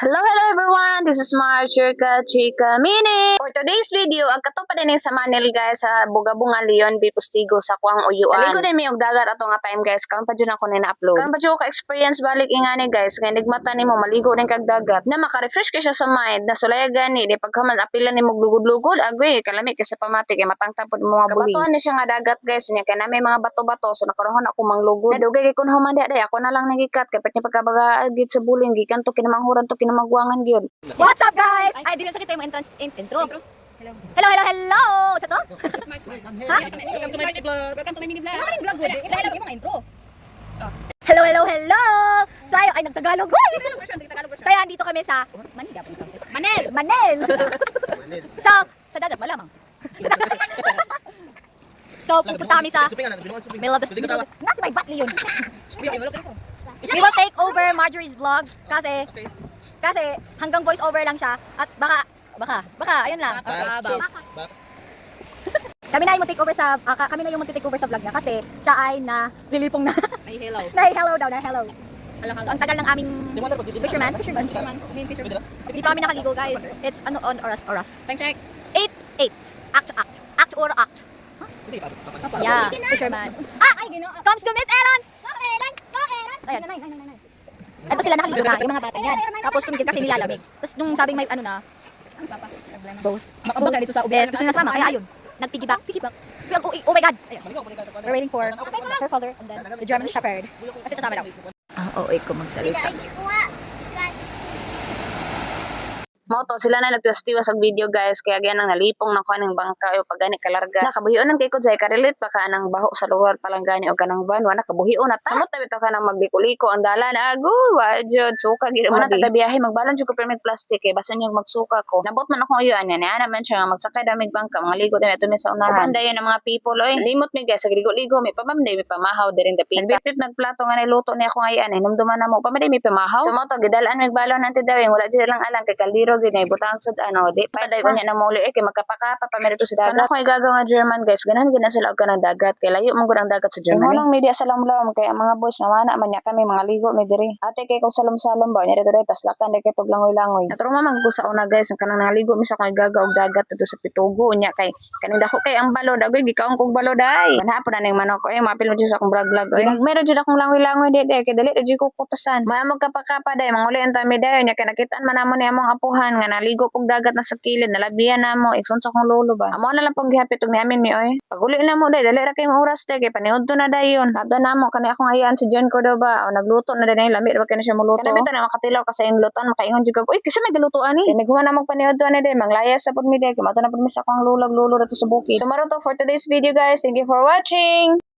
Hello, hello everyone! This is Marcher Chika Mini! For today's video, ang kato pa din sa Manil guys sa Bugabunga Leon B. Pustigo sa Kuang Uyuan. Aligo din may og dagat ato nga time guys. Karon pa dyan ako na upload Karon pa dyan ko ka-experience balik ingani guys. Nga nigmata nimo maligo din kag dagat. Na maka-refresh ka siya sa mind. Na sulaya gani. Di pagkaman apilan ni mo glugod-lugod. Agoy, kalami kasi pamati kay matangtang po mga buhi. Kabatuan ni siya nga dagat guys. Nya kay na may mga bato-bato. So nakaroon ako manglugod. Nadugay kay kun humanda day. Ako na lang nagikat. Kay pati pagkabaga gid sa buling. Gikan to kinamanghuran to kinamagwangan gyud. What's up guys? Ay, di rin sakit yung entrance in, intro. Hello. Hello, hello, hello. Sa to? Ha? Welcome to my mini vlog. Welcome to my mini vlog. Ano yung vlog mga intro. Hello, hello, hello. Sayo, ay nagtagalog. Hoy! Sayo, andito kami sa Manila. Manel. Manel. so, sa dagat, malamang. so, pupunta kami sa middle of the the- Not my batli yun. We will take over Marjorie's vlog kasi kasi hanggang voice over lang siya at baka baka baka ayun lang. Sis. Kami na yung take over sa ka- kami na yung take over sa vlog niya kasi siya ay na lilipong na. Ay, hello. na hello daw, na hello. So, ang tagal ng aming fisherman, fisherman, fisherman, fisherman. Hindi pa kami nakaligo guys. It's ano on oras oras. Time check. 8 8 act act. Act or act. Yeah, fisherman. Ah, ay gino. Comes to meet Aaron. Go Aaron. Go Aaron. Ayan. Ito sila nakaligo na, yung mga bata yan. Tapos tumigil kasi nilalamig. Tapos nung sabing may ano na, both. Makabog na dito sa Yes, gusto nila sumama, kaya ayun. Nag-piggyback, piggyback. Oh, oh my God! Ayan. We're waiting for her father and then the German Shepherd. Kasi sasama daw. Ah, oo, ko magsalita. Mo to sila na nagtustiwa sa video guys kaya ganyan ang nalipong na ng bangka o pagani kalarga. Nakabuhion kay ko jay karelate pa ka nang baho sa lugar palang gani o kanang van wala kabuhion na ta. Samot tabi ka nang magliko-liko ang dalan ago wa jud suka gid mo na taga biyahe magbalan jud ko permit plastic eh baso niya magsuka ko. Nabot man ako uyan yan ana man siya nga magsakay damig bangka mga ligo na ito sa unahan. Panday ng mga people oy. Limot mi guys sa ligo-ligo may pamamday may pamahaw diring dapit. Nagbitbit nagplato nga niluto ni ako ngayon eh numduman na mo pamaday may pamahaw. So mo to gidalaan mig balon nanti daw yung wala jud lang alang kay kaldiro gid nga ibutang sud ano di pa day kunya na muli eh kay magkapakapa pa merito sa dagat. Ano ko igagaw nga German guys ganan gina sila og kanang dagat kay layo man gud ang dagat sa Germany. Ingon media sa lamlam kay ang mga boys mamana man niya kami mga ligo mi diri. Ate kay kung salom-salom ba nire diri paslakan day kay tog langoy-langoy. Naturong man sa una guys ang kanang naligo mi sa kay igagaw og dagat dito sa Pitugo nya kay kaning dako kay ang balod agoy gikaon kog balod ay. Manhapon na ning manok ko eh mapil mo sa akong. Oy meron jud akong langoy-langoy di di kay dali jud ko kutusan. Maya magkapakapa day manguli ang tami day nya kay nakitaan man namo ni among apuhan nga naligo kog dagat na sa kilid nalabian namo ikson sa akong lolo ba. Amo na lang pag gihapit og niamin mi oy. Pag uli na mo day dali ra kay mo oras day kay paniud na dayon. Hada namo kani akong ayan si John ko daw ba o nagluto na din lamit ba kani siya muluto. Kana bitan na makatilaw kasi yung luton makaingon jud uy kasi may galutuan ni. Naghuman na magpaniud na day manglaya sa pud mi day kay mato na pud mi sa akong lulag lulo dito sa bukid. So maron to for today's video guys. Thank you for watching.